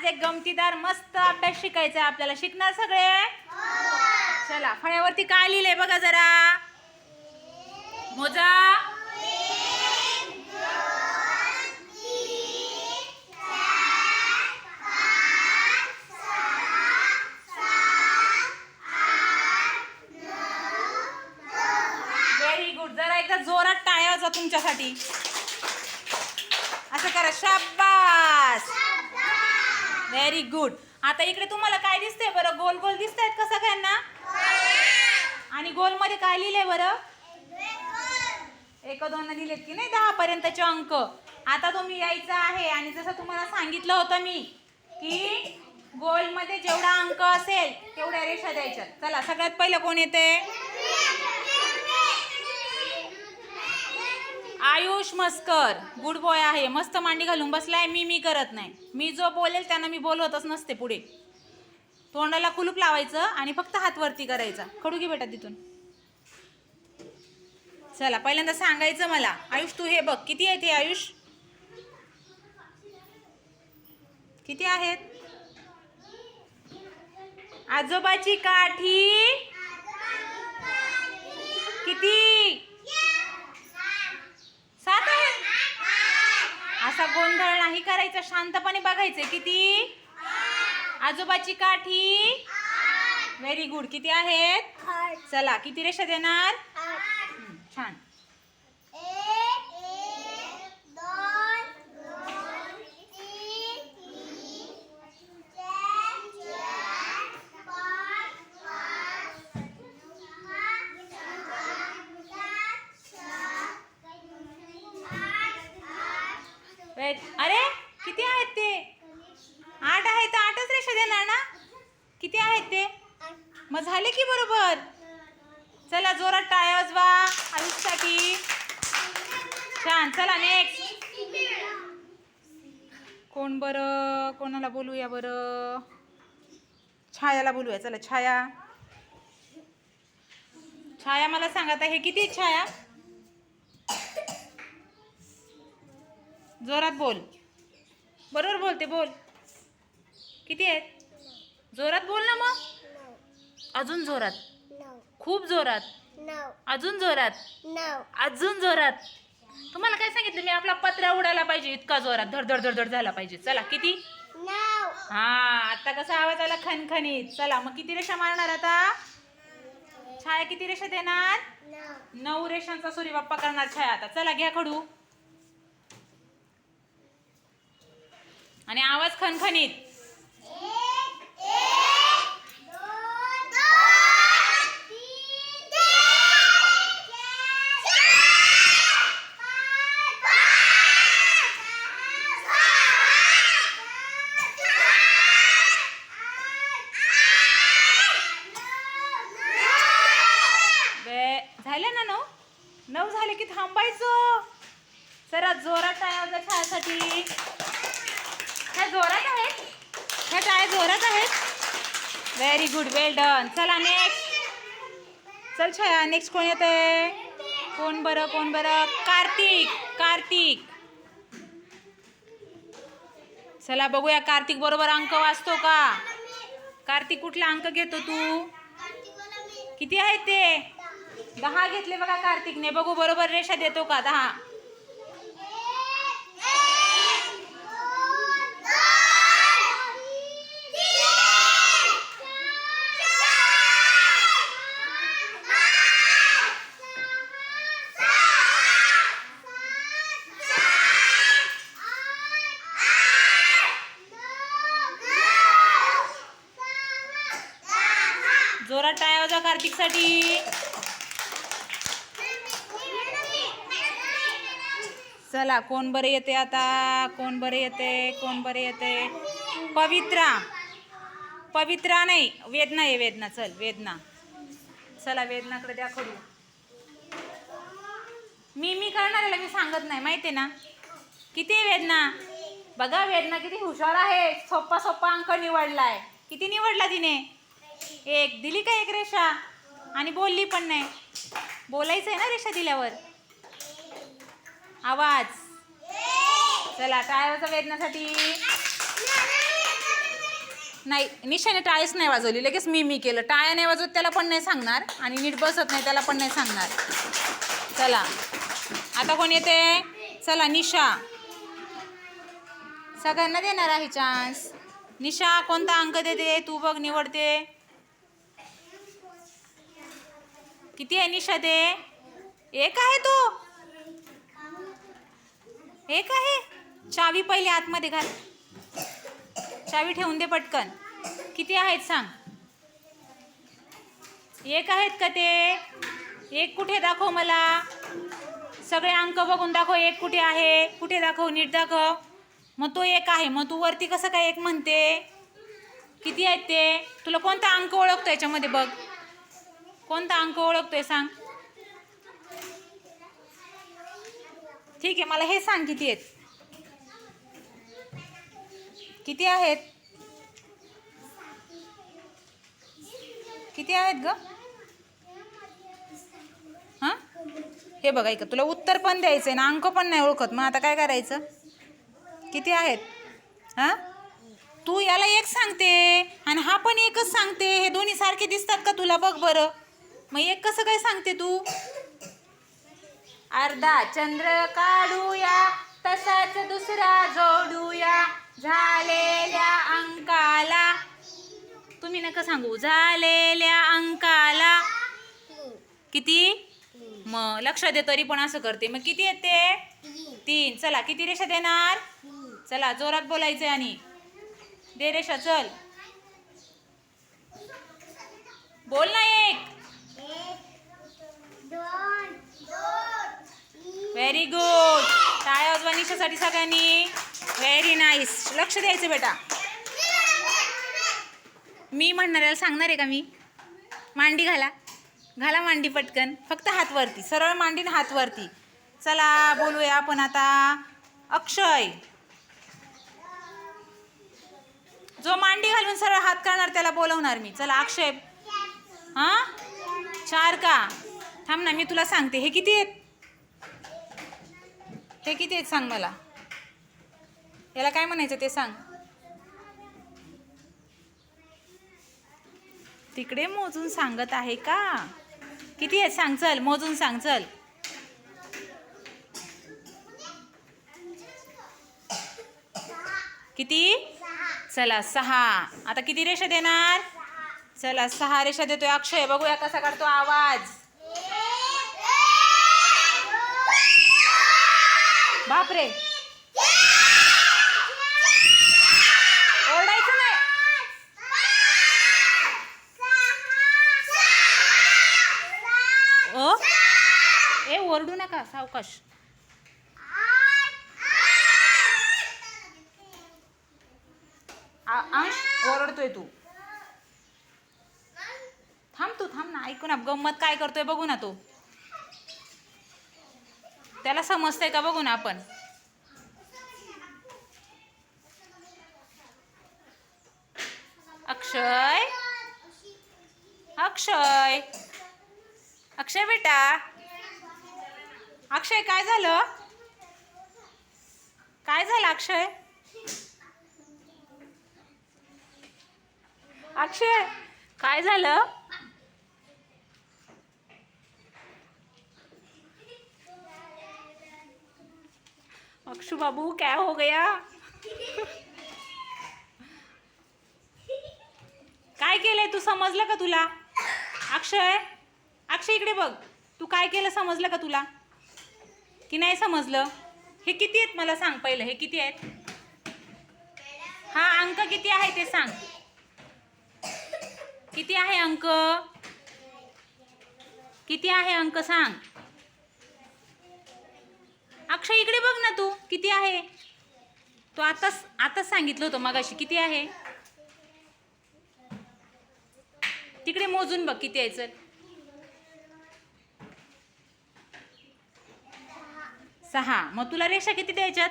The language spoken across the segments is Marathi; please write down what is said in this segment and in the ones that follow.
आज एक गमतीदार मस्त अभ्यास शिकायचा आपल्याला. शिकणार सगळे? चला फळ्यावरती काय लिहिलंय बघा जरा. मोजा व्हेरी गुड जरा एकदा जोरात टाळ्या वाजवा तुमच्यासाठी असं करा शाबास व्हेरी गुड आता इकडे तुम्हाला काय दिसतंय बरं? गोल गोल दिसत आहेत का सगळ्यांना? आणि गोलमध्ये काय लिहिलंय बरं? एक दोन लिहिलेत की नाही? दहा पर्यंतचे अंक. आता तुम्ही यायचं आहे आणि जसं तुम्हाला सांगितलं होतं मी की गोलमध्ये जेवढा अंक असेल तेवढ्या रेषा द्यायच्या. चला सगळ्यात पहिलं कोण येते आयुष मस्कर गुड बॉय आहे. मस्त मांडी घालून बसलाय. मी मी करत नाही. मी जो बोलेल त्यांना मी बोलवतच नसते पुढे. तोंडाला कुलूप लावायचं आणि फक्त हात वरती करायचा. खडू घे बेटा तिथून. चला पहिल्यांदा सांगायचं मला. आयुष तू हे बघ. किती आहेत हे आयुष? किती आहेत? आजोबाची काठी? किती सात आहेत असा गोंधळ नाही करायचा शांतपणे बघायचं किती? आजोबाची काठी. व्हेरी गुड किती आहेत? चला किती रेषा देणार? छान. आहेत. अरे किती आहेत ते? आठ आहेत. तर आठच रेषा देणार ना? किती आहेत ते? मग झाले की बरोबर? चला जोरात टाय वाजवा. आयुषसाठी छान. चला नेक्स्ट कोण बरं? कोणाला बोलूया बरं? छायाला बोलूया. चला छाया. छाया मला सांगा आता हे किती आहेत छाया? जोरात बोल. बरोबर बोलते बोल. किती आहेत? जोरात बोल ना मग. अजून जोरात. खूप जोरात. अजून जोरात. अजून जोरात. तुम्हाला काय सांगितलं? मी आपला पत्रा उडाला पाहिजे. इतका जोरात. धड धड धड धड झाला पाहिजे. चला किती? हा आता कसा आवाज आला? खनखनीत. चला मग किती रेषा मारणार आता? छाया किती रेषा देणार? नऊ रेषांचा सूर्य बाप्पा करणार छाया आता. चला घ्या खडू. आणि आवाज खणखणीत बे- झाले ना नऊ? नऊ झाले की थांबायचं. जरा जोरात टाळ्या वाजवा छायासाठी ह्या जोरात आहेत. ह्या टाळ्या जोरात आहेत. व्हेरी गुड वेल डन चला नेक्स्ट चल छाया नेक्स्ट कोण येते कोण बरं कोण बरं? कार्तिक कार्तिक. चला बघूया कार्तिक बरोबर अंक वाचतो का? कार्तिक कुठला अंक घेतो तू? किती आहेत ते? दहा घेतले बघा कार्तिकने. बघू बरोबर रेषा देतो का? दहा. कार्तिकसाठी. चला कोण बरे येते आता? कोण बरे येते? कोण बरे येते? पवित्रा. पवित्रा नाही वेदना आहे वेदना. चल वेदना. चला वेदनाकडे द्या खडू मी मी करणार मी सांगत नाही माहिती आहे ना? किती वेदना? बघा वेदना किती हुशार आहे. सोप्पा सोप्पा अंक निवडलाय. किती निवडला तिने? एक. दिली का एक रेषा? आणि बोलली पण नाही. बोलायचं आहे ना रेषा दिल्यावर? आवाज. चला टाळ्याचा वेदनासाठी. नाही निशाने टाळीच नाही वाजवली. लगेच मी मी केलं. टाळ्या नाही वाजवत त्याला पण नाही सांगणार. आणि नीट बसत नाही त्याला पण नाही सांगणार. चला. आता कोण येते? चला निशा. सगळ्यांना देणार आहे चान्स निशा कोणता अंक देते? तू बघ निवडते किती आहे निशा एक आहे तो. एक आहे? चावी पहिले आतमध्ये घाल. चावी ठेवून दे पटकन. किती आहेत सांग. एक आहेत का ते? एक कुठे दाखव मला. सगळे अंक बघून दाखव एक कुठे आहे? कुठे दाखव नीट दाखव. मग तो एक आहे. मग तू वरती कसं काय एक म्हणते? किती आहेत ते? तुला कोणता अंक ओळखतो याच्यामध्ये बघ. कोणता अंक ओळखतोय सांग? ठीक आहे मला हे सांग किती आहेत? किती आहेत? किती आहेत ग? हां? हे बघा ऐका तुला उत्तर पण द्यायचं आहे ना अंक पण नाही ओळखत मग आता काय करायचं? किती आहेत? हां? तू याला एक सांगते आणि हा पण एकच सांगते हे दोन्ही सारखे दिसतात का तुला? बघ बरं. मग एक कसं काय सांगते तू? अर्धा चंद्र काढूया तसाच दुसरा जोडूया. झालेल्या अंकाला तुम्ही नका सांगू झालेल्या अंकाला किती? मग लक्षात दे तरी पण असं करते. मग किती येते? तीन. चला किती रेषा देणार? चला जोरात बोलायचंय आणि. दे रेषा चल. बोल ना एक. व्हेरी गुड टाळ्या वाजवा निशासाठी सगळ्यांनी. व्हेरी नाईस लक्ष द्यायचं बेटा. मी म्हणणाऱ्याला सांगणार आहे का मी? मांडी घाला. घाला मांडी पटकन. फक्त हातवरती सरळ मांडी ना हातवरती चला बोलूया आपण आता. अक्षय. जो मांडी घालून सरळ हात करणार त्याला बोलवणार मी. चला अक्षय. येणार का? थांब ना मी तुला सांगते. हे किती आहेत? हे किती आहेत सांग मला? याला काय म्हणायचं ते सांग. तिकडे मोजून सांगत आहे का? किती आहेत? सांग चल मोजून सांग चल. किती? चला सहा. आता किती रेषा देणार? चला सहा रेषा देतोय. अक्षय बघूया कसा काढतो आवाज. बापरे. ओरडायचं नाही. ओ ए ओरडू नका सावकाश. आ- अंश ओरडतोय तू थांब तू थांब ना ऐकू ना गंमत काय करतोय बघू ना तो. त्याला समजतंय का बघू ना आपण. अक्षय. अक्षय. अक्षय बेटा. अक्षय काय झालं? काय झालं अक्षय? अक्षय काय झालं? अक्षु बाबू क्या हो गया? काय केलंय तू? समजलं का तुला? अक्षय अक्षय इकडे बघ. तू काय केलं समजलं का तुला? की नाही समजलं? हे किती आहेत मला सांग पहिलं. हे किती आहेत? हा अंक किती आहे ते सांग. किती आहे अंक? किती आहे अंक सांग. अक्षय इकडे बघ ना तू. किती आहे? तू आताच आताच सांगितलं होतं मगाशी. किती आहे? तिकडे मोजून बघ किती आहे चल. सहा. मग तुला रेषा किती द्यायच्यात?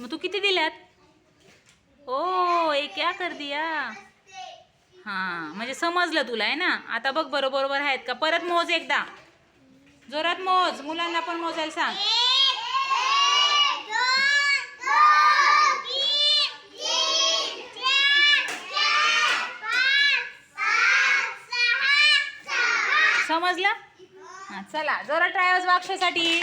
मग तू किती दिल्यात? ओ एक क्या कर दिया. हां म्हणजे समजलं तुला आहे ना? आता बघ बरोबर आहेत का? परत मोज एकदा. जोरात मोज मुलांना पण मोजायला सांग. समजलं? हां चला जोरात ट्रायव्हल्स वाक्षसाठी